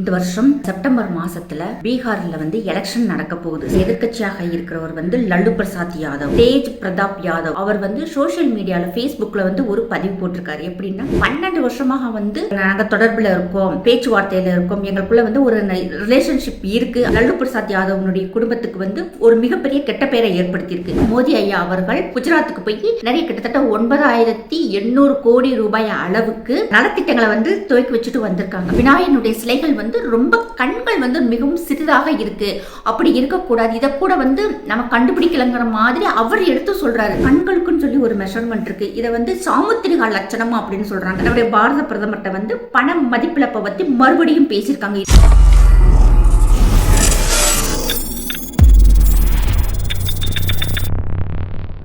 இந்த வருஷம் செப்டம்பர் மாசத்துல பீகார்ல வந்து எலெக்ஷன் நடக்க போகுது. எதிர்க்கட்சியாக இருக்கிறவர் வந்து லல்லு பிரசாத் யாதவ் தேஜ் பிரதாப் யாதவ். அவர் வந்து சோஷியல் மீடியால பேஸ்புக்ல வந்து ஒரு பதிவு போட்டிருக்காரு. எப்படின்னா பன்னெண்டு வருஷமாக வந்து நாங்க தொடர்புல இருக்கோம் பேச்சுவார்த்தையில இருக்கோம். எங்களுக்குள்ள வந்து ஒரு ரிலேஷன்ஷிப் இருக்கு. லல்லு பிரசாத் யாதவனுடைய குடும்பத்துக்கு வந்து ஒரு மிகப்பெரிய கெட்ட பெயரை ஏற்படுத்தியிருக்கு. மோடி ஐயா அவர்கள் குஜராத்துக்கு போய் நிறைய கிட்டத்தட்ட ஒன்பதாயிரத்தி எண்ணூறு கோடி ரூபாய் அளவுக்கு நலத்திட்டங்களை வந்து துவக்கி வச்சுட்டு வந்திருக்காங்க. விநாயகனுடைய சிலைகள் வந்து ரொம்ப கண்கள் வந்து மிகவும் சிறிதாக இருக்கு. அப்படி இருக்கக்கூடாது. இதை கூட வந்து நம்ம கண்டுபிடிக்கலங்கிற மாதிரி அவர் எடுத்து சொல்றாரு. கண்களுக்குன்னு சொல்லி ஒரு மெஷர்மெண்ட் இருக்கு. இதை வந்து சாமுத்திரிகா லட்சணம் அப்படின்னு சொல்றாங்க. நம்முடைய பாரத பிரதமர்கிட்ட வந்து பண மதிப்பிழப்பை பத்தி மறுபடியும் பேசியிருக்காங்க.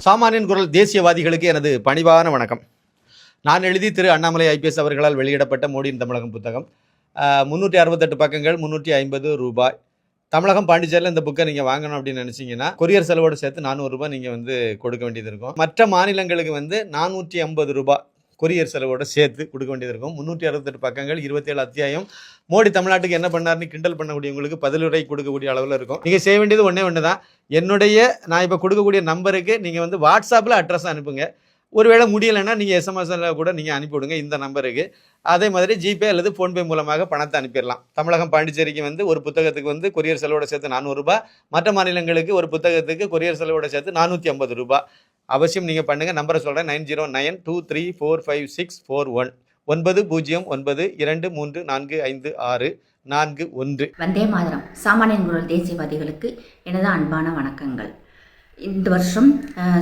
சாமானியன் குரல் தேசியவாதிகளுக்கு எனது பணிவான வணக்கம். நான் எழுதி திரு அண்ணாமலை ஐபிஎஸ் அவர்களால் வெளியிடப்பட்ட மோடியின் தமிழகம் புத்தகம். முந்நூற்றி அறுபத்தெட்டு பக்கங்கள் முந்நூற்றி ஐம்பது ரூபாய். தமிழகம் பாண்டிச்சேரியில் இந்த புக்கை நீங்கள் வாங்கணும் அப்படின்னு நினச்சிங்கன்னா கொரியர் செலவோடு சேர்த்து நானூறுரூபா நீங்கள் வந்து கொடுக்க வேண்டியது இருக்கும். மற்ற மாநிலங்களுக்கு வந்து நானூற்றி ஐம்பது ரூபாய் கொரியர் செலவோட சேர்த்து கொடுக்க வேண்டியது இருக்கும். முந்நூற்றி அறுபத்தெட்டு பக்கங்கள் இருபத்தேழு அத்தியாயம். மோடி தமிழ்நாட்டுக்கு என்ன பண்ணாருன்னு கிண்டல் பண்ணக்கூடியவங்களுக்கு பதிலுரை கொடுக்கக்கூடிய அளவில் இருக்கும். நீங்கள் செய்ய வேண்டியது ஒன்றே ஒன்று தான் என்னுடைய நான் இப்போ கொடுக்கக்கூடிய நம்பருக்கு நீங்கள் வந்து வாட்ஸ்அப்பில் அட்ரஸ் அனுப்புங்க. ஒருவேளை முடியலைன்னா நீங்கள் எஸ்எம்எஸ்ல கூட நீங்கள் அனுப்பிவிடுங்க இந்த நம்பருக்கு அதே மாதிரி ஜிபே அல்லது ஃபோன்பே மூலமாக பணத்தை அனுப்பிடலாம். தமிழகம் பாண்டிச்சேரிக்கு வந்து ஒரு புத்தகத்துக்கு வந்து கொரியர் செலவோட சேர்த்து நானூறுரூபா மற்ற மாநிலங்களுக்கு ஒரு புத்தகத்துக்கு கொரியர் செலவோட சேர்த்து நானூற்றி ஐம்பது ரூபாய். அவசியம் நீங்கள் பண்ணுங்கள் நம்பரை சொல்கிறேன் nine zero nine two three four five six four one. ஒன்பது பூஜ்ஜியம் ஒன்பது இரண்டு மூன்று நான்கு ஐந்து ஆறு நான்கு ஒன்று. வந்தே மாதிரம். சாமானியன் குரல் தேசியவாதிகளுக்கு எனது அன்பான வணக்கங்கள். இந்த வருஷம்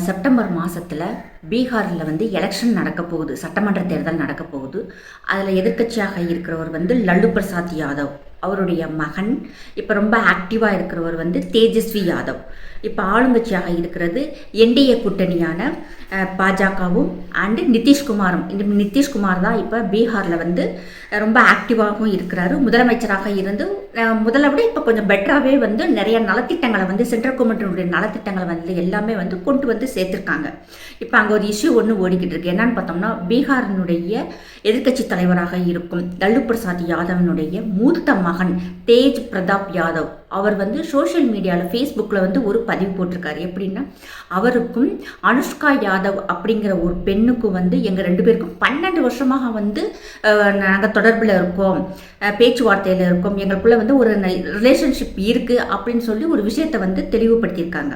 செப்டம்பர் மாதத்தில் பீகாரில் வந்து எலெக்ஷன் நடக்க போகுது. சட்டமன்ற தேர்தல் நடக்க போகுது. அதில் எதிர்க்கட்சியாக இருக்கிறவர் வந்து லல்லு பிரசாத் யாதவ். அவருடைய மகன் இப்போ ரொம்ப ஆக்டிவாக இருக்கிறவர் வந்து தேஜஸ்வி யாதவ். இப்போ ஆளுங்கட்சியாக இருக்கிறது என்டிஏ கூட்டணியான பாஜகவும் அண்டு நிதிஷ்குமாரும். இந்த நிதிஷ்குமார் தான் இப்போ பீகாரில் வந்து ரொம்ப ஆக்டிவாகவும் இருக்கிறாரு. முதலமைச்சராக இருந்து முதல்ல விட இப்போ கொஞ்சம் பெட்டராகவே வந்து நிறைய நலத்திட்டங்களை வந்து சென்ட்ரல் கவர்மெண்ட்டினுடைய நலத்திட்டங்களை வந்து எல்லாமே வந்து கொண்டு வந்து சேர்த்துருக்காங்க. இப்போ அங்கே ஒரு இஷ்யூ ஒன்று ஓடிக்கிட்டு இருக்கு. என்னன்னு பார்த்தோம்னா பீகாரினுடைய எதிர்க்கட்சி தலைவராக இருக்கும் லல்லு பிரசாத் யாதவனுடைய மூத்த மகன் தேஜ் பிரதாப் யாதவ். அவர் வந்து சோஷியல் மீடியாவில் ஃபேஸ்புக்கில் வந்து ஒரு பதிவு போட்டிருக்காரு. எப்படின்னா அவருக்கும் அனுஷ்கா யாதவ் அப்படிங்கிற ஒரு பெண்ணுக்கும் வந்து எங்கள் ரெண்டு பேருக்கும் பன்னெண்டு வருஷமாக வந்து நாங்கள் தொடர்பில் இருக்கோம். பேச்சுவார்த்தையில் இருக்கோம். எங்களுக்குள்ளே வந்து ஒரு ரிலேஷன்ஷிப் இருக்குது அப்படின்னு சொல்லி ஒரு விஷயத்தை வந்து தெளிவுபடுத்தியிருக்காங்க.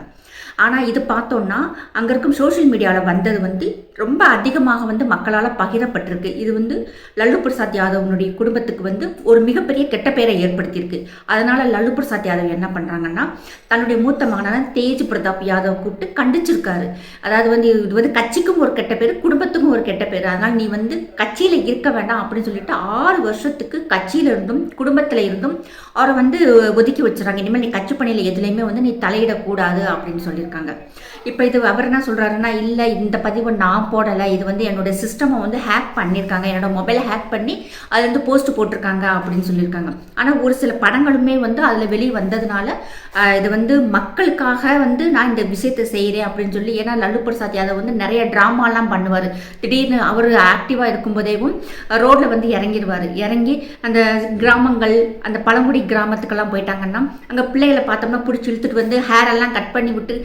ஆனால் இது பார்த்தோன்னா அங்கே இருக்கும் சோஷியல் மீடியாவில் வந்தது வந்து ரொம்ப அதிகமாக வந்து மக்களால் பகிரப்பட்டிருக்கு. இது வந்து லல்லு பிரசாத் யாதவனுடைய குடும்பத்துக்கு வந்து ஒரு மிகப்பெரிய கெட்ட பெயரை ஏற்படுத்தியிருக்கு. அதனால் லல்லு பிரசாத் யாதவ் என்ன பண்ணுறாங்கன்னா தன்னுடைய மூத்த மகனான தேஜ் பிரதாப் யாதவ் கூப்பிட்டு கண்டிச்சிருக்காரு. அதாவது வந்து இது வந்து கட்சிக்கும் ஒரு கெட்ட பேர் குடும்பத்துக்கும் ஒரு கெட்ட பேர். அதனால் நீ வந்து கட்சியில் இருக்க வேண்டாம் அப்படின்னு சொல்லிட்டு ஆறு வருஷத்துக்கு கட்சியில் இருந்தும் குடும்பத்தில் இருந்தும் அவரை வந்து ஒதுக்கி வச்சுறாங்க இனிமேல் நீ கட்சி பணியில் எதுலேயுமே வந்து நீ தலையிடக்கூடாது அப்படின்னு சொல்லி சொல்லியிருக்காங்க. இப்போ இது அவர் என்ன சொல்கிறாருன்னா இல்லை இந்த பதிவை நான் போடலை. இது வந்து என்னோட சிஸ்டமை வந்து ஹேக் பண்ணியிருக்காங்க. என்னோட மொபைலை ஹேக் பண்ணி அது வந்து போஸ்ட் போட்டிருக்காங்க அப்படின்னு சொல்லியிருக்காங்க. ஆனால் ஒரு சில படங்களுமே வந்து அதில் வெளியே வந்ததுனால இது வந்து மக்களுக்காக வந்து நான் இந்த விஷயத்தை செய்கிறேன் அப்படின்னு சொல்லி ஏன்னா லல்லு பிரசாத் யாதவ் வந்து நிறைய ட்ராமாலாம் பண்ணுவார். திடீர்னு அவர் ஆக்டிவாக இருக்கும்போதேவும் ரோட்டில் வந்து இறங்கிடுவார் இறங்கி அந்த கிராமங்கள் அந்த பழங்குடி கிராமத்துக்கெல்லாம் போயிட்டாங்கன்னா அங்கே பிள்ளைகளை பார்த்தோம்னா பிடிச்சி இழுத்துட்டு வந்து ஹேர் எல்லாம் கட் பண்ணி விட்டு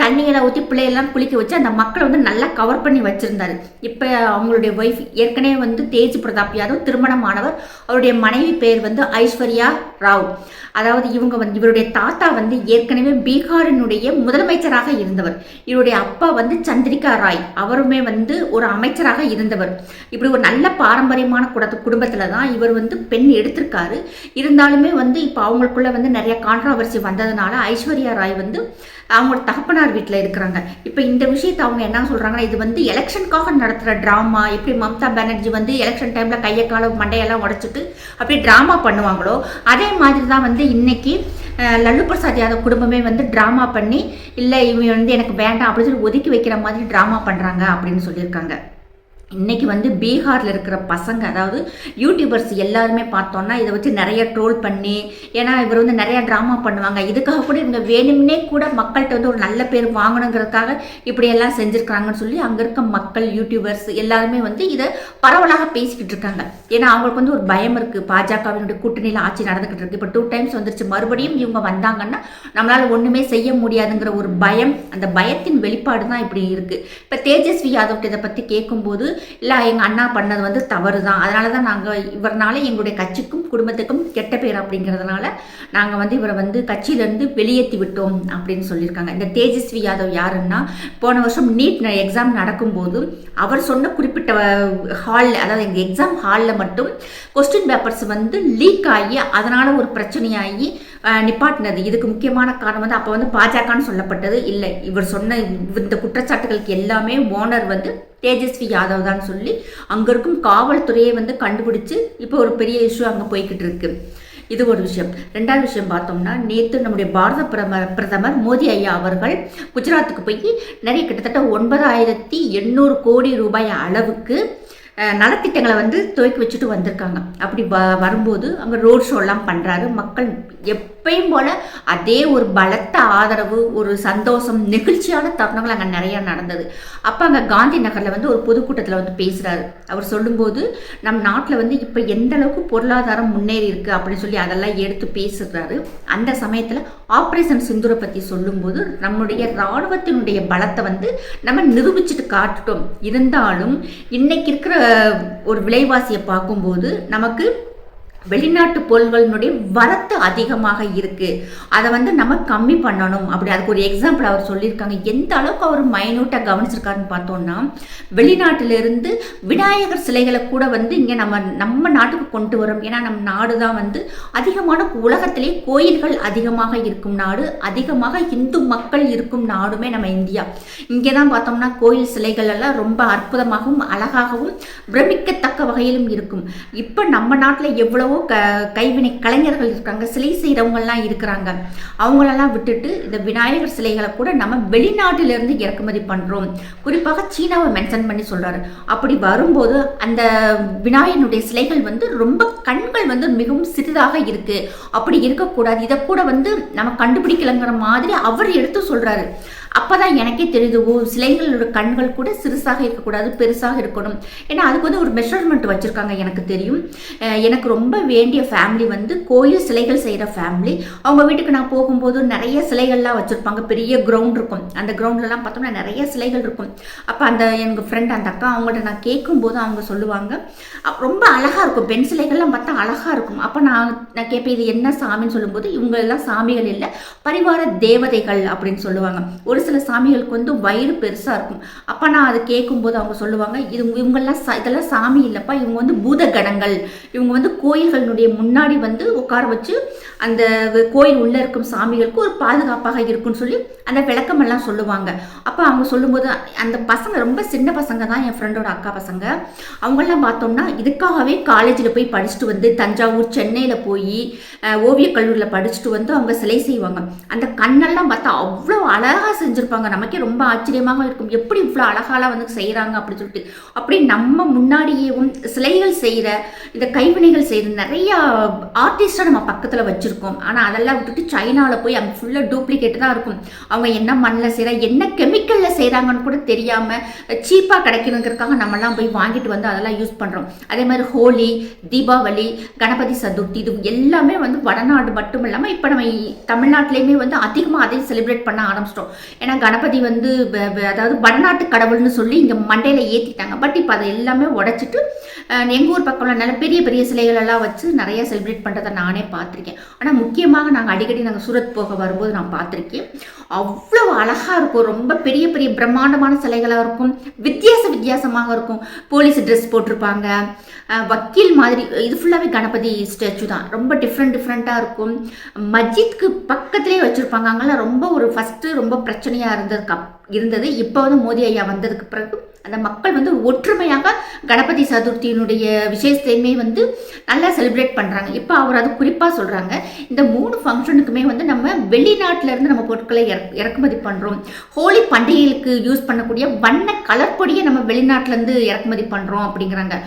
தண்ணியெல்லாம் ஊற்றி பிள்ளையெல்லாம் குளிக்க வச்சு அந்த மக்களை வந்து நல்லா கவர் பண்ணி வச்சுருந்தாரு. இப்போ அவங்களுடைய ஒய்ஃப் ஏற்கனவே வந்து தேஜ் பிரதாப் யாதவ் திருமணமானவர். அவருடைய மனைவி பேர் வந்து ஐஸ்வர்யா ராவ். அதாவது இவங்க வந்து இவருடைய தாத்தா வந்து ஏற்கனவே பீகாரினுடைய முதலமைச்சராக இருந்தவர். இவருடைய அப்பா வந்து சந்திரிகா ராய். அவருமே வந்து ஒரு அமைச்சராக இருந்தவர். இப்படி ஒரு நல்ல பாரம்பரியமான குடத்து குடும்பத்தில் தான் இவர் வந்து பெண் எடுத்திருக்காரு. இருந்தாலுமே வந்து இப்போ அவங்களுக்குள்ள வந்து நிறைய கான்ட்ராவர்சி வந்ததுனால ஐஸ்வர்யா ராய் வந்து அவங்களோட தகப்பனார் வீட்டில் இருக்கிறாங்க. இப்போ இந்த விஷயத்தை அவங்க என்ன சொல்கிறாங்கன்னா இது வந்து எலெக்ஷனுக்காக நடத்துகிற ட்ராமா எப்படி மம்தா பானர்ஜி வந்து எலெக்ஷன் டைமில் கையை கால மண்டையெல்லாம் உடச்சிட்டு அப்படியே ட்ராமா பண்ணுவாங்களோ அதே மாதிரி தான் வந்து இன்னைக்கு லல்லு பிரசாத் யாதவ் குடும்பமே வந்து ட்ராமா பண்ணி இல்லை இவன் வந்து எனக்கு வேண்டாம் அப்படின்னு சொல்லி ஒதுக்கி வைக்கிற மாதிரி ட்ராமா பண்ணுறாங்க அப்படின்னு சொல்லியிருக்காங்க. இன்றைக்கி வந்து பீகாரில் இருக்கிற பசங்க அதாவது யூடியூபர்ஸ் எல்லாருமே பார்த்தோன்னா இதை வச்சு நிறைய ட்ரோல் பண்ணி ஏன்னா இவர் வந்து நிறையா ட்ராமா பண்ணுவாங்க. இதுக்காக கூட இவங்க வேணும்னே கூட மக்கள்கிட்ட வந்து ஒரு நல்ல பேர் வாங்கணுங்கிறதுக்காக இப்படியெல்லாம் செஞ்சுருக்காங்கன்னு சொல்லி அங்கே இருக்க மக்கள் யூடியூபர்ஸ் எல்லாருமே வந்து இதை பரவலாக பேசிக்கிட்டு இருக்காங்க. ஏன்னா அவங்களுக்கு வந்து ஒரு பயம் இருக்குது பாஜகவினுடைய கூட்டணியில் ஆட்சி நடந்துக்கிட்டு இருக்கு. இப்போ டூ டைம்ஸ் வந்துருச்சு. மறுபடியும் இவங்க வந்தாங்கன்னா நம்மளால் ஒன்றுமே செய்ய முடியாதுங்கிற ஒரு பயம் அந்த பயத்தின் வெளிப்பாடு தான் இப்படி இருக்குது இப்போ தேஜஸ்வி யாதவ் இதை பற்றி கேட்கும்போது இல்லை எங்கள் அண்ணா பண்ணது வந்து தவறு தான் அதனால தான் நாங்கள் இவரனால எங்களுடைய கட்சிக்கும் குடும்பத்துக்கும் கெட்ட பேர் அப்படிங்கிறதுனால நாங்கள் வந்து இவரை வந்து கட்சியிலேருந்து வெளியேற்றி விட்டோம் அப்படின்னு சொல்லியிருக்காங்க. இந்த தேஜஸ்வி யாதவ் யாருன்னா போன வருஷம் நீட் எக்ஸாம் நடக்கும்போது அவர் சொன்ன குறிப்பிட்ட ஹாலில் அதாவது எங்கள் எக்ஸாம் ஹாலில் மட்டும் கொஸ்டின் பேப்பர்ஸ் வந்து லீக் ஆகி அதனால் ஒரு பிரச்சனையாகி நிப்பாட்டினது. இதுக்கு முக்கியமான காரணம் வந்து அப்போ வந்து பாஜகன்னு சொல்லப்பட்டது இல்லை. இவர் சொன்ன இந்த குற்றச்சாட்டுகளுக்கு எல்லாமே ஓனர் வந்து தேஜஸ்வி யாதவ் தான் சொல்லி அங்கே இருக்கும் காவல்துறையை வந்து கண்டுபிடிச்சு இப்போ ஒரு பெரிய இஷ்யூ அங்கே போய்கிட்டு இருக்கு. இது ஒரு விஷயம். ரெண்டாவது விஷயம் பார்த்தோம்னா நேற்று நம்முடைய பாரத பிரதமர் பிரதமர் மோடி ஐயா அவர்கள் குஜராத்துக்கு போய் நிறைய கிட்டத்தட்ட ஒன்பதாயிரத்தி எண்ணூறு கோடி ரூபாய் அளவுக்கு நலத்திட்டங்களை வந்து துவக்கி வச்சுட்டு வந்திருக்காங்க. அப்படி வ வரும்போது அங்கே ரோட் ஷோலாம் பண்ணுறாரு மக்கள் எப்பயும் போல் அதே ஒரு பலத்த ஆதரவு ஒரு சந்தோஷம் நெகிழ்ச்சியான தருணங்கள் அங்கே நிறையா நடந்தது. அப்போ அங்கே காந்தி நகரில் வந்து ஒரு பொதுக்கூட்டத்தில் வந்து பேசுகிறாரு அவர் சொல்லும்போது நம் நாட்டில் வந்து இப்போ எந்த அளவுக்கு பொருளாதாரம் முன்னேறி இருக்குது அப்படின்னு சொல்லி அதெல்லாம் எடுத்து பேசுகிறாரு அந்த சமயத்தில் ஆப்ரேஷன் சிந்துரை பற்றி சொல்லும்போது நம்முடைய இராணுவத்தினுடைய பலத்தை வந்து நம்ம நிரூபிச்சுட்டு காட்டுட்டோம். இருந்தாலும் இன்னைக்கு இருக்கிற ஒரு விலைவாசியை பார்க்கும்போது நமக்கு வெளிநாட்டு பொருள்களினுடைய வரத்து அதிகமாக இருக்கு. அதை வந்து நம்ம கம்மி பண்ணணும். அப்படி அதுக்கு ஒரு எக்ஸாம்பிள் அவர் சொல்லியிருக்காங்க. எந்த அளவுக்கு அவர் மைனூட்டாக கவனிச்சிருக்காருன்னு பார்த்தோம்னா வெளிநாட்டிலிருந்து விநாயகர் சிலைகளை கூட வந்து இங்கே நம்ம நம்ம நாட்டுக்கு கொண்டு வரோம். ஏன்னா நம்ம நாடு தான் வந்து அதிகமான உலகத்திலே கோயில்கள் அதிகமாக இருக்கும் நாடு. அதிகமாக இந்து மக்கள் இருக்கும் நாடுமே நம்ம இந்தியா. இங்கே தான் பார்த்தோம்னா கோயில் சிலைகள் எல்லாம் ரொம்ப அற்புதமாகவும் அழகாகவும் பிரமிக்கத்தக்க வகையிலும் இருக்கும். இப்போ நம்ம நாட்டில் எவ்வளவு க கைவினை கலைஞர்கள் இருக்காங்க சிலை செய்கிறவங்கெல்லாம் இருக்கிறாங்க. அவங்களெல்லாம் விட்டுட்டு இந்த விநாயகர் சிலைகளை கூட நம்ம வெளிநாட்டிலிருந்து இறக்குமதி பண்ணுறோம் குறிப்பாக சீனாவை மென்ஷன் பண்ணி சொல்கிறாரு அப்படி வரும்போது அந்த விநாயகனுடைய சிலைகள் வந்து ரொம்ப கண்கள் வந்து மிகவும் சிறிதாக இருக்குது அப்படி இருக்கக்கூடாது. இதை கூட வந்து நம்ம கண்டுபிடிக்கலங்கிற மாதிரி அவர் எடுத்து சொல்கிறாரு அப்போதான் எனக்கே தெரியுது ஓ சிலைகளோட கண்கள் கூட சிறுசாக இருக்கக்கூடாது பெருசாக இருக்கணும். ஏன்னா அதுக்கு வந்து ஒரு மெஷர்மெண்ட் வச்சுருக்காங்க எனக்கு தெரியும். எனக்கு ரொம்ப வேண்டிய ஃபேமிலி வந்து கோயில் சிலைகள் செய்கிற ஃபேமிலி அவங்க வீட்டுக்கு நான் போகும்போது நிறைய சிலைகள்லாம் வச்சுருப்பாங்க பெரிய கிரவுண்ட் இருக்கும். அந்த கிரவுண்ட்லலாம் பார்த்தோம்னா நிறைய சிலைகள் இருக்கும். அப்போ அந்த எங்கள் ஃப்ரெண்ட் அந்த அக்கா அவங்கள்ட்ட நான் கேட்கும்போது அவங்க சொல்லுவாங்க ரொம்ப அழகாக இருக்கும். பெண் சிலைகள்லாம் பார்த்தா அழகாக இருக்கும். அப்போ நான் நான் கேட்பேன் இது என்ன சாமின்னு சொல்லும்போது இவங்க எல்லாம் சாமிகள் இல்லை பரிவார தேவதைகள் அப்படின்னு சொல்லுவாங்க. ஒரு சில சாமிகளுக்கு வந்து வயிறு பெருசாக இருக்கும். அப்போ நான் அதை கேட்கும்போது அவங்க சொல்லுவாங்க இது இவங்கெல்லாம் சா இதெல்லாம் சாமி இல்லைப்பா இவங்க வந்து பூத கணங்கள் இவங்க வந்து கோயில்களினுடைய முன்னாடி வந்து உட்கார வச்சு அந்த கோயில் உள்ளே இருக்கும் சாமிகளுக்கு ஒரு பாதுகாப்பாக இருக்கும்னு சொல்லி அந்த விளக்கமெல்லாம் சொல்லுவாங்க. அப்போ அவங்க சொல்லும்போது அந்த பசங்க ரொம்ப சின்ன பசங்க தான் என் ஃப்ரெண்டோட அக்கா பசங்க. அவங்கெல்லாம் பார்த்தோம்னா இதுக்காகவே காலேஜில் போய் படிச்சுட்டு வந்து தஞ்சாவூர் சென்னையில் போய் ஓவியக் கல்லூரியில் படிச்சுட்டு வந்து அவங்க சிலை செய்வாங்க. அந்த கண்ணெல்லாம் பார்த்தா அவ்வளோ அழகாக செஞ்சுருப்பாங்க. நமக்கே ரொம்ப ஆச்சரியமாக இருக்கும். எப்படி இவ்வளோ அழகாலாம் வந்து செய்கிறாங்க அப்படின்னு சொல்லிட்டு. அப்படி நம்ம முன்னாடியேவும் சிலைகள் செய்கிற இந்த கைவினைகள் செய்கிற நிறையா ஆர்டிஸ்ட்டை நம்ம பக்கத்தில் வச்சுருக்கோம். ஆனால் அதெல்லாம் விட்டுட்டு சைனாவில் போய் அங்கே ஃபுல்லாக டூப்ளிகேட் தான் இருக்கும். அவங்க என்ன மண்ணில் செய்கிற என்ன கெமிக்கலில் செய்கிறாங்கன்னு கூட தெரியாமல் சீப்பாக கிடைக்கணுங்கிறதுக்காக நம்மலாம் போய் வாங்கிட்டு வந்து அதெல்லாம் யூஸ் பண்ணுறோம் அதே மாதிரி ஹோலி தீபாவளி கணபதி சதுர்த்தி இது எல்லாமே வந்து வடநாடு மட்டும் இல்லாமல் இப்போ நம்ம தமிழ்நாட்டிலையுமே வந்து அதிகமாக அதையும் செலிப்ரேட் பண்ண ஆரம்பிச்சிட்டோம். ஏன்னா கணபதி வந்து அதாவது வடநாட்டு கடவுள்னு சொல்லி இங்கே மண்டையில் ஏற்றிட்டாங்க பட் இப்போ அதை எல்லாமே உடைச்சிட்டு எங்கள் ஊர் பக்கம்லாம் நல்ல பெரிய பெரிய சிலைகள் எல்லாம் வச்சு நிறைய செலிப்ரேட் பண்ணுறதை நானே பார்த்துருக்கேன். ஆனால் முக்கியமாக நாங்கள் அடிக்கடி நாங்கள் சூரத் போக வரும்போது நான் பார்த்துருக்கேன். அவ்வளோ அழகாக இருக்கும். ரொம்ப பெரிய பெரிய பிரம்மாண்டமான சிலைகளாக இருக்கும். வித்தியாச வித்தியாசமாக இருக்கும். போலீஸ் ட்ரெஸ் போட்டிருப்பாங்க. வக்கீல் மாதிரி இது ஃபுல்லாகவே கணபதி ஸ்டாச்சு தான். ரொம்ப டிஃப்ரெண்ட் டிஃப்ரெண்ட்டாக இருக்கும். மஜித்க்கு பக்கத்துலேயே வச்சுருப்பாங்க. அங்கெல்லாம் ரொம்ப ஒரு ஃபஸ்ட்டு ரொம்ப பிரச்சனை பிரச்சனையாக இருந்ததுக்கு அப் இருந்தது. இப்போ வந்து மோடி ஐயா வந்ததுக்கு பிறகு அந்த மக்கள் வந்து ஒற்றுமையாக கணபதி சதுர்த்தியினுடைய விசேஷத்தையுமே வந்து நல்லா செலிப்ரேட் பண்ணுறாங்க இப்போ அவர் அது குறிப்பாக சொல்கிறாங்க இந்த மூணு ஃபங்க்ஷனுக்குமே வந்து நம்ம வெளிநாட்டிலேருந்து நம்ம பொருட்களை இறக் இறக்குமதி பண்ணுறோம் ஹோலி பண்டிகைகளுக்கு யூஸ் பண்ணக்கூடிய வண்ண கலர் பொடியை நம்ம வெளிநாட்டிலேருந்து இறக்குமதி பண்ணுறோம் அப்படிங்கிறாங்க.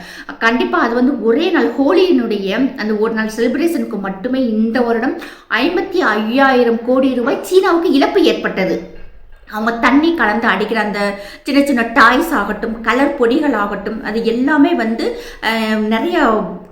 கண்டிப்பாக அது வந்து ஒரே நாள் ஹோலியினுடைய அந்த ஒரு நாள் செலிப்ரேஷனுக்கு மட்டுமே இந்த வருடம் ஐம்பத்தி ஐயாயிரம் கோடி ரூபாய் சீனாவுக்கு இழப்பு ஏற்பட்டது. அவங்க தண்ணி கலந்து அடிக்கிற அந்த சின்ன சின்ன டாய்ஸ் ஆகட்டும் கலர் பொடிகள் ஆகட்டும் அது எல்லாமே வந்து நிறைய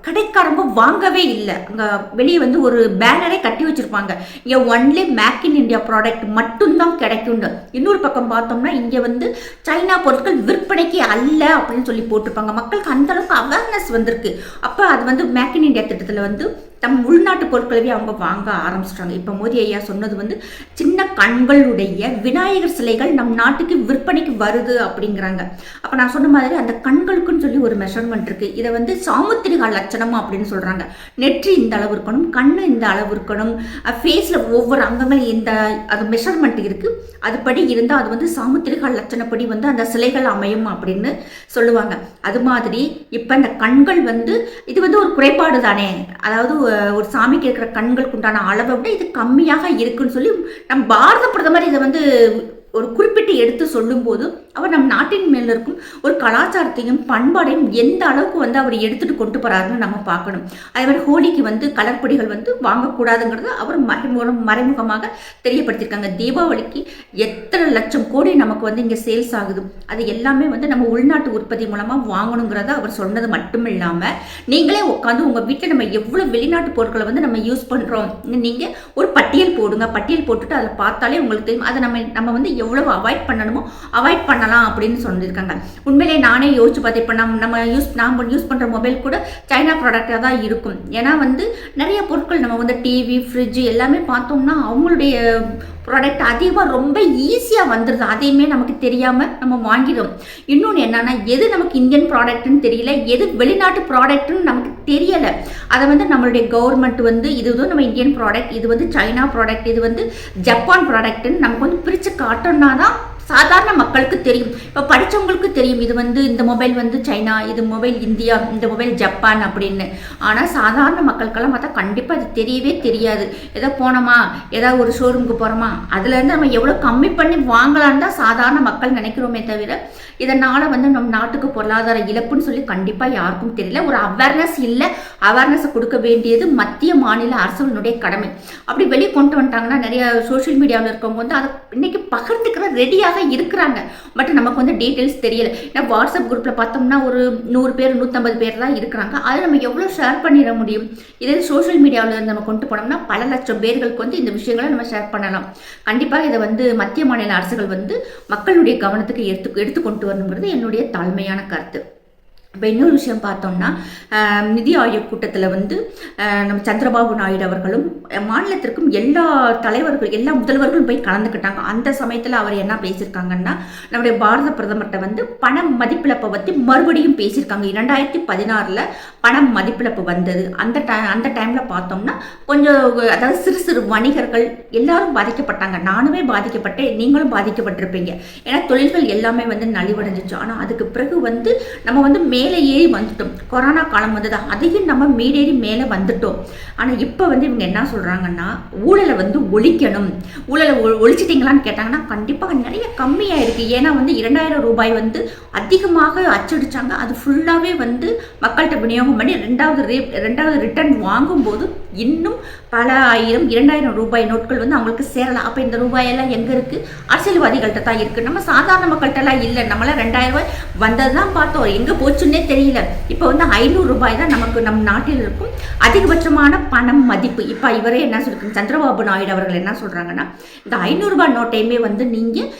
கடைக்காரங்க வாங்கவே இல்லை. அங்கே வெளியே வந்து ஒரு பேனரே கட்டி வச்சுருப்பாங்க. இங்கே only make in India product மட்டும்தான் கிடைக்கும்னு. இன்னொரு பக்கம் பார்த்தோம்னா இங்கே வந்து சைனா பொருட்கள் விற்பனைக்கு அல்ல அப்படின்னு சொல்லி போட்டிருப்பாங்க. மக்களுக்கு அந்தளவுக்கு அவேர்னஸ் வந்திருக்கு. அப்போ அது வந்து மேக் இன் இந்தியா திட்டத்தில் வந்து தம் உள்நாட்டு பொருட்களவே அவங்க வாங்க ஆரம்பிச்சிட்டாங்க. இப்போ மோதி ஐயா சொன்னது வந்து சின்ன கண்களுடைய விநாயகர் சிலைகள் நம் நாட்டுக்கு விற்பனைக்கு வருது அப்படிங்கிறாங்க. அப்போ நான் சொன்ன மாதிரி அந்த கண்களுக்குன்னு சொல்லி ஒரு மெஷர்மெண்ட் இருக்கு. இதை வந்து சாமுத்திரிகா லட்சணம் அப்படின்னு சொல்கிறாங்க நெற்றி இந்த அளவு இருக்கணும் கண் இந்த அளவு இருக்கணும் ஃபேஸில் ஒவ்வொரு அங்கங்கள் இந்த அது மெஷர்மெண்ட் இருக்குது அதுபடி இருந்தால் அது வந்து சாமுத்திரிகா லட்சணப்படி வந்து அந்த சிலைகள் அமையும் அப்படின்னு சொல்லுவாங்க. அது மாதிரி இப்போ இந்த கண்கள் வந்து இது வந்து ஒரு குறைபாடு தானே அதாவது ஒரு சாமிக்கு இருக்கிற கண்களுக்கு உண்டான அளவை விட இது கம்மியாக இருக்குன்னு சொல்லி நம் பாரத பிரதமர் இதை வந்து ஒரு குறிப்பிட்டு எடுத்து சொல்லும்போது அவர் நம் நாட்டின் மேல இருக்கும் ஒரு கலாச்சாரத்தையும் பண்பாடையும் எந்த அளவுக்கு வந்து அவர் எடுத்துட்டு கொண்டு போறாருன்னு நம்ம பார்க்கணும். அதே மாதிரி ஹோலிக்கு வந்து கலர்பொடிகள் வந்து வாங்கக்கூடாதுங்கிறத அவர் மறைமுகம் மறைமுகமாக தெரியப்படுத்தியிருக்காங்க. தீபாவளிக்கு எத்தனை லட்சம் கோடி நமக்கு வந்து இங்கே சேல்ஸ் ஆகுது. அது எல்லாமே வந்து நம்ம உள்நாட்டு உற்பத்தி மூலமாக வாங்கணுங்கிறத அவர் சொன்னது மட்டும் இல்லாமல் நீங்களே உட்காந்து உங்கள் வீட்டில் நம்ம எவ்வளோ வெளிநாட்டு பொருட்களை வந்து நம்ம யூஸ் பண்ணுறோம் நீங்கள் ஒரு பட்டியல் போடுங்க. பட்டியல் போட்டுட்டு அதில் பார்த்தாலே உங்களுக்கு தெரியும். அதை நம்ம நம்ம வந்து எவ்வளவு அவாய்ட் பண்ணணுமோ அவாய்ட் பண்ணலாம் அப்படின்னு சொல்லியிருக்காங்க. உண்மையிலே நானே யோசிச்சு பார்த்தேன். இப்போ நம்ம நம்ம யூஸ் நாம் யூஸ் பண்ணுற மொபைல் கூட சைனா ப்ராடக்டாக தான் இருக்கும். ஏன்னா வந்து நிறைய பொருட்கள் நம்ம வந்து டிவி ஃப்ரிட்ஜ் எல்லாமே பார்த்தோம்னா அவங்களுடைய ப்ராடக்ட் அதிகமாக ரொம்ப ஈஸியாக வந்துடுது அதையுமே நமக்கு தெரியாமல் நம்ம வாங்கிடும் இன்னொன்று என்னன்னா எது நமக்கு இந்தியன் ப்ராடக்ட்னு தெரியல எது வெளிநாட்டு ப்ராடக்ட்னு நமக்கு தெரியலை. அதை வந்து நம்மளுடைய கவர்மெண்ட் வந்து இது வந்து நம்ம இந்தியன் ப்ராடக்ட் இது வந்து சைனா ப்ராடக்ட் இது வந்து ஜப்பான் ப்ராடக்ட்னு நமக்கு வந்து பிரித்து காட்டணும். பண்ணாதான் சாதாரண மக்களுக்கு தெரியும். இப்போ படித்தவங்களுக்கு தெரியும். இது வந்து இந்த மொபைல் வந்து சைனா இது மொபைல் இந்தியா இந்த மொபைல் ஜப்பான் அப்படின்னு. ஆனால் சாதாரண மக்களுக்கெல்லாம் பார்த்தா கண்டிப்பாக அது தெரியவே தெரியாது. ஏதோ போனோமா? ஏதாவது ஒரு ஷோரூமுக்கு போகிறோமா அதுலேருந்து நம்ம எவ்வளோ கம்மி பண்ணி வாங்கலான்னு தான் சாதாரண மக்கள் நினைக்கிறோமே தவிர இதனால் வந்து நம் நாட்டுக்கு பொருளாதார இழப்புன்னு சொல்லி கண்டிப்பாக யாருக்கும் தெரியல. ஒரு அவேர்னஸ் இல்லை. அவேர்னஸை கொடுக்க வேண்டியது மத்திய மாநில அரசுகளுடைய கடமை. அப்படி வெளியே கொண்டு வந்துட்டாங்கன்னா நிறைய சோஷியல் மீடியாவில் இருக்கவங்க வந்து அதை இன்னைக்கு பகிர்ந்துக்கிற ரெடியாக இருக்கிறாங்க. பட் நமக்கு வந்து டீட்டெயில்ஸ் தெரியல. ஏன்னா வாட்ஸ்அப் குரூப்பில் பார்த்தோம்னா ஒரு நூறு பேர் நூற்றம்பது பேர் தான் இருக்கிறாங்க. அதை நம்ம எவ்வளோ ஷேர் பண்ணிட முடியும்? இதே சோஷியல் மீடியாவில் இருந்து நம்ம கொண்டு போனோம்னா பல லட்சம் பேர்களுக்கு வந்து இந்த விஷயங்களை நம்ம ஷேர் பண்ணலாம். கண்டிப்பாக இதை வந்து மத்திய மாநில அரசுகள் வந்து மக்களுடைய கவனத்துக்கு எடுத்து எடுத்து கொண்டு வரணுங்கிறது என்னுடைய தாழ்மையான கருத்து. இப்போ இன்னொரு விஷயம் பார்த்தோம்னா நிதி ஆயோக் கூட்டத்தில் வந்து நம்ம சந்திரபாபு நாயுடு அவர்களும் மாநிலத்திற்கும் எல்லா தலைவர்கள் எல்லா முதல்வர்களும் போய் கலந்துக்கிட்டாங்க. அந்த சமயத்தில் அவர் என்ன பேசியிருக்காங்கன்னா நம்முடைய பாரத பிரதமர்கிட்ட வந்து பண மதிப்பிழப்பை பற்றி மறுபடியும் பேசியிருக்காங்க. இரண்டாயிரத்தி பதினாறில் பண மதிப்பிழப்பு வந்தது. அந்த டை அந்த டைமில் பார்த்தோம்னா கொஞ்சம் அதாவது சிறு சிறு வணிகர்கள் எல்லாரும் பாதிக்கப்பட்டாங்க. நானுமே பாதிக்கப்பட்டேன் நீங்களும் பாதிக்கப்பட்டிருப்பீங்க. ஏன்னா தொழில்கள் எல்லாமே வந்து நலிவடைஞ்சிச்சு. ஆனால் அதுக்கு பிறகு வந்து நம்ம வந்து மே மேலே ஏறி வந்துட்டோம். கொரோனா காலம் வந்தது? அதையும் நம்ம மேலேறி மேலே வந்துட்டோம். ஆனால் இப்போ வந்து இவங்க என்ன சொல்கிறாங்கன்னா ஊழலை வந்து ஒழிக்கணும். ஊழலை ஒழிச்சிட்டிங்களான்னு கேட்டாங்கன்னா கண்டிப்பாக நிறைய கம்மியாக இருக்குது ஏன்னா வந்து இரண்டாயிரம் ரூபாய் வந்து அதிகமாக அச்சடித்தாங்க அது ஃபுல்லாகவே வந்து மக்கள்கிட்ட விநியோகம் பண்ணி ரெண்டாவது ரே ரெண்டாவது ரிட்டர்ன் வாங்கும்போது இன்னும் பல ஆயிரம் இரண்டாயிரம் ரூபாய் நோட்கள் வந்து அவங்களுக்கு சேரலாம் அப்போ இந்த ரூபாயெல்லாம் எங்கே இருக்குது அரசியல்வாதிகள்கிட்ட தான் இருக்குது நம்ம சாதாரண மக்கள்கிட்டலாம் இல்லை. நம்மளாம் ரெண்டாயிரம் ரூபாய் வந்தது தான் பார்த்தோம். எங்கே போச்சுன்னு தெரியல. இப்போ வந்து ஐநூறு ரூபாய் தான் நமக்கு நம் நாட்டில் இருக்கும். அதிகபட்சமான பணம் மதிப்பு. இப்போ இவரே என்ன சொல்லிருக்கு சந்திரபாபு நாயுடு அவர்கள் என்ன சொல்கிறாங்கன்னா இந்த ஐநூறுரூபா நோட்டையுமே வந்து நீங்கள்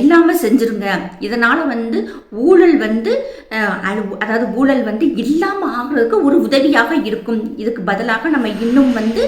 இல்லாமல் செஞ்சுருங்க. இதனால் வந்து ஊழல் வந்து அதாவது ஊழல் வந்து இல்லாமல் ஆகுறதுக்கு ஒரு உதவியாக இருக்கும். இதுக்கு பதிலாக நம்ம இன்னும் வந்து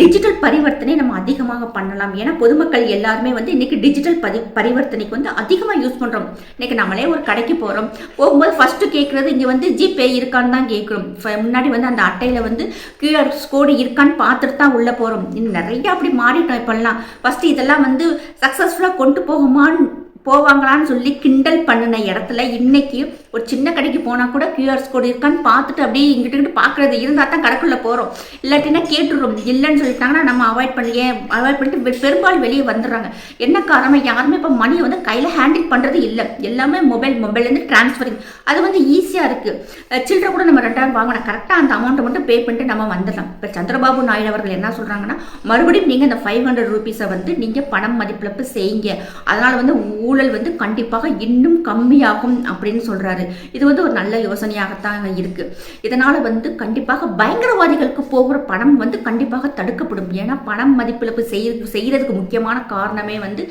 டிஜிட்டல் பரிவர்த்தனை நம்ம அதிகமாக பண்ணலாம். ஏன்னா பொதுமக்கள் எல்லாருமே வந்து இன்றைக்கி டிஜிட்டல் பரி பரிவர்த்தனைக்கு வந்து அதிகமாக யூஸ் பண்ணுறோம் இன்றைக்கி நம்மளே ஒரு கடைக்கு போகிறோம் போகும்போது ஃபஸ்ட்டு கேட்குறது கேட்குறது இங்கே வந்து ஜிபே இருக்கான்னு தான் கேட்குறோம். முன்னாடி வந்து அந்த அட்டையில் வந்து கியூஆர் கோடு இருக்கான்னு பார்த்துட்டு தான் உள்ளே போகிறோம் இன்னும் நிறைய அப்படி மாறிட்டோம் இப்போல்லாம். ஃபஸ்ட்டு இதெல்லாம் வந்து சக்ஸஸ்ஃபுல்லாக கொண்டு போகுமான்னு போவாங்களான்னு சொல்லி கிண்டல் பண்ணின இடத்துல இன்னைக்கு ஒரு சின்ன கடைக்கு போனால் கூட கியூஆர் கோடு இருக்கான்னு பார்த்துட்டு அப்படியே இங்கிட்டு இங்கிட்டு பார்க்குறது இருந்தால் தான் கடைக்குள்ளே போகிறோம் இல்லாட்டினா கேட்டுடுறோம் இல்லைன்னு சொல்லிட்டாங்கன்னா நம்ம அவாய்ட் பண்ணி ஏன் அவாய்ட் பண்ணிட்டு பெரும்பாலும் வெளியே வந்துடுறாங்க. என்ன காரணம்? யாருமே இப்போ மணியை வந்து கையில் ஹேண்டில் பண்ணுறது இல்லை. எல்லாமே மொபைல் மொபைல்லேருந்து ட்ரான்ஸ்ஃபரிங் அது வந்து ஈஸியாக இருக்குது சில்லறை கூட நம்ம ரெண்டாயிரம் வாங்கணும் கரெக்டாக அந்த அமௌண்ட்டை மட்டும் பே பண்ணிட்டு நம்ம வந்துடலாம். இப்போ சந்திரபாபு நாயுடு அவர்கள் என்ன சொல்கிறாங்கன்னா மறுபடியும் நீங்கள் அந்த ஃபைவ் ஹண்ட்ரட் ருபீஸை வந்து நீங்கள் பணம் மதிப்பிழப்பு செய்யுங்க. அதனால் வந்து ஊழல் வந்து கண்டிப்பாக இன்னும் கம்மியாகும் அப்படின்னு சொல்கிறாரு இது வந்து ஒரு நல்ல யோசனையாகத்தான் இருக்குது இதனால் வந்து கண்டிப்பாக பயங்கரவாதிகளுக்கு போகிற பணம் வந்து கண்டிப்பாக தடுக்கப்படும். ஏன்னா பணம் மதிப்பிழப்பு செய்ய செய்கிறதுக்கு முக்கியமான காரணமே வந்து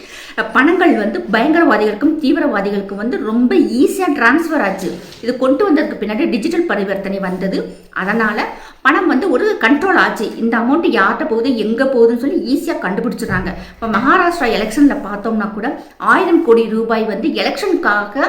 பணங்கள் வந்து பயங்கரவாதிகளுக்கும் தீவிரவாதிகளுக்கும் வந்து ரொம்ப ஈஸியாக டிரான்ஸ்ஃபர் ஆச்சு. இது கொண்டு வந்ததுக்கு பின்னாடி டிஜிட்டல் பரிவர்த்தனை வந்தது. அதனால் பணம் வந்து ஒரு கண்ட்ரோல் ஆச்சு. இந்த அமௌண்ட் யார்கிட்ட போகுது எங்கே போகுதுன்னு சொல்லி ஈஸியாக கண்டுபிடிச்சிடுறாங்க. இப்போ மகாராஷ்டிரா எலெக்ஷனில் பார்த்தோம்னா கூட ஆயிரம் கோடி ரூபாய் வந்து எலெக்ஷனுக்காக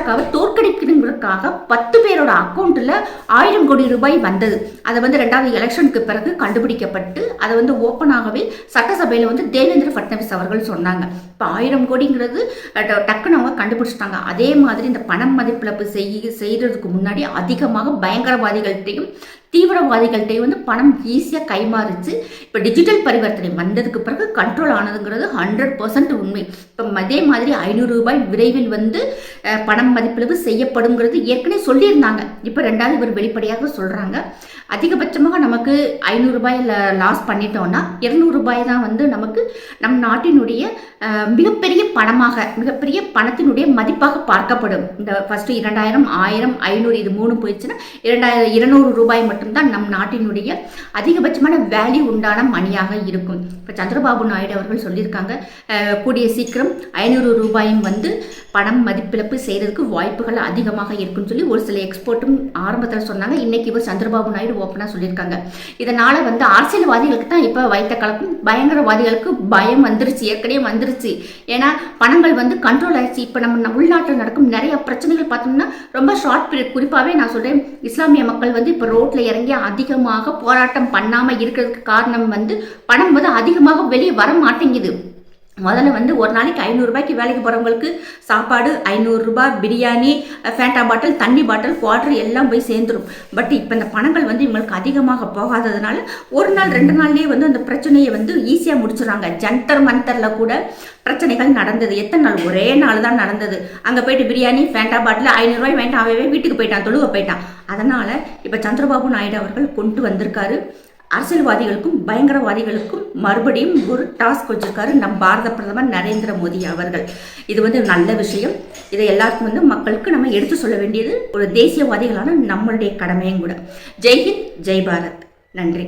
பாஜகவை தோற்கடிக்கணுங்கிறதுக்காக பத்து பேரோட அக்கௌண்ட்டில் ஆயிரம் கோடி ரூபாய் வந்தது. அதை வந்து ரெண்டாவது எலெக்ஷனுக்கு பிறகு கண்டுபிடிக்கப்பட்டு அதை வந்து ஓப்பனாகவே சட்டசபையில் வந்து தேவேந்திர ஃபட்னவிஸ் அவர்கள் சொன்னாங்க. இப்போ ஆயிரம் கோடிங்கிறது ட- டக்குன்னு அவங்க கண்டுபிடிச்சிட்டாங்க. அதே மாதிரி இந்த பணம் மதிப்பிழப்பு செய் செய்கிறதுக்கு முன்னாடி அதிகமாக பயங்கரவாதிகள்கிட்டையும் தீவிரவாதிகள்கிட்டையும் வந்து பணம் ஈஸியாக கைமாறிச்சு. இப்போ டிஜிட்டல் பரிவர்த்தனை வந்ததுக்கு பிறகு கண்ட்ரோல் ஆனதுங்கிறது ஹண்ட்ரட் பர்சன்ட் உண்மை. இப்போ அதே மாதிரி ஐநூறு ரூபாய் விரைவில் வந்து பணம் மதிப்பிளவு செய்யப்படுங்கிறது ஏற்கனவே சொல்லியிருந்தாங்க. இப்போ ரெண்டாவது இவர் வெளிப்படையாக சொல்கிறாங்க அதிகபட்சமாக நமக்கு ஐநூறுரூபாய் லாஸ் பண்ணிட்டோம்னா இரநூறுபாய் தான் வந்து நமக்கு நம் நாட்டினுடைய மிகப்பெரிய பணமாக மிகப்பெரிய பணத்தினுடைய மதிப்பாக பார்க்கப்படும். இந்த ஃபஸ்ட்டு இரண்டாயிரம் ஆயிரம் ஐநூறு இது மூணு போயிடுச்சுன்னா இரண்டாயிரம் இருநூறு ரூபாய் மட்டும்தான் நம் நாட்டினுடைய அதிகபட்சமான வேல்யூ உண்டான மணியாக இருக்கும். இப்போ சந்திரபாபு நாயுடு அவர்கள் சொல்லியிருக்காங்க கூடிய சீக்கிரம் ஐநூறு ரூபாயும் வந்து பணம் மதிப்பிழப்பு செய்கிறதுக்கு வாய்ப்புகள் அதிகமாக இருக்குன்னு சொல்லி ஒரு சில எக்ஸ்போர்ட்டும் ஆரம்பத்தில் சொன்னாங்க. இன்னைக்கு இவர் சந்திரபாபு நாயுடு ஓப்பனாக சொல்லியிருக்காங்க. இதனால் வந்து அரசியல்வாதிகளுக்கு தான் இப்போ வைத்த கலக்கும். பயங்கரவாதிகளுக்கு பயம் வந்துருச்சு. ஏற்கனவே வந்துருச்சு. ஏன்னா பணங்கள் வந்து கண்ட்ரோல் ஆயிடுச்சு. இப்போ நம்ம உள்நாட்டில் நடக்கும் நிறைய பிரச்சனைகள் பார்த்தோம்னா ரொம்ப ஷார்ட் பீரியட் குறிப்பாகவே நான் சொல்கிறேன் இஸ்லாமிய மக்கள் வந்து இப்போ ரோட்டில் இறங்கி அதிகமாக போராட்டம் பண்ணாமல் இருக்கிறதுக்கு காரணம் வந்து பணம் வந்து அதிகமாக வெளியே வர மாட்டேங்குது. முதல்ல வந்து ஒரு நாளைக்கு ஐநூறுரூபாய்க்கு வேலைக்கு போகிறவங்களுக்கு சாப்பாடு ஐநூறுரூபா பிரியாணி ஃபேண்டா பாட்டில் தண்ணி பாட்டில் குவாட்ரு எல்லாம் போய் சேர்ந்துடும் பட் இப்போ இந்த பணங்கள் வந்து இவங்களுக்கு அதிகமாக போகாததுனால ஒரு நாள் ரெண்டு நாள்லேயே வந்து அந்த பிரச்சனையை வந்து ஈஸியாக முடிச்சிடுறாங்க. ஜந்தர் மந்தரில் கூட பிரச்சனைகள் நடந்தது. எத்தனை நாள்? ஒரே நாள் தான் நடந்தது. அங்கே போயிட்டு பிரியாணி ஃபேண்டா பாட்டில் ஐநூறுரூவாய் வேண்டாம். அவவே வீட்டுக்கு போயிட்டான் தொழுவ போயிட்டான். அதனால் இப்போ சந்திரபாபு நாயுடு அவர்கள் கொண்டு வந்திருக்காரு. அரசியல்வாதிகளுக்கும் பயங்கரவாதிகளுக்கும் மறுபடியும் ஒரு டாஸ்க் வச்சிருக்காரு நம் பாரத பிரதமர் நரேந்திர மோடி அவர்கள். இது வந்து நல்ல விஷயம். இதை எல்லாருக்கும் வந்து மக்களுக்கு நம்ம எடுத்து சொல்ல வேண்டியது ஒரு தேசியவாதிகளான நம்மளுடைய கடமையும் கூட. ஜெய்ஹிந்த் ஜெய் பாரத். நன்றி.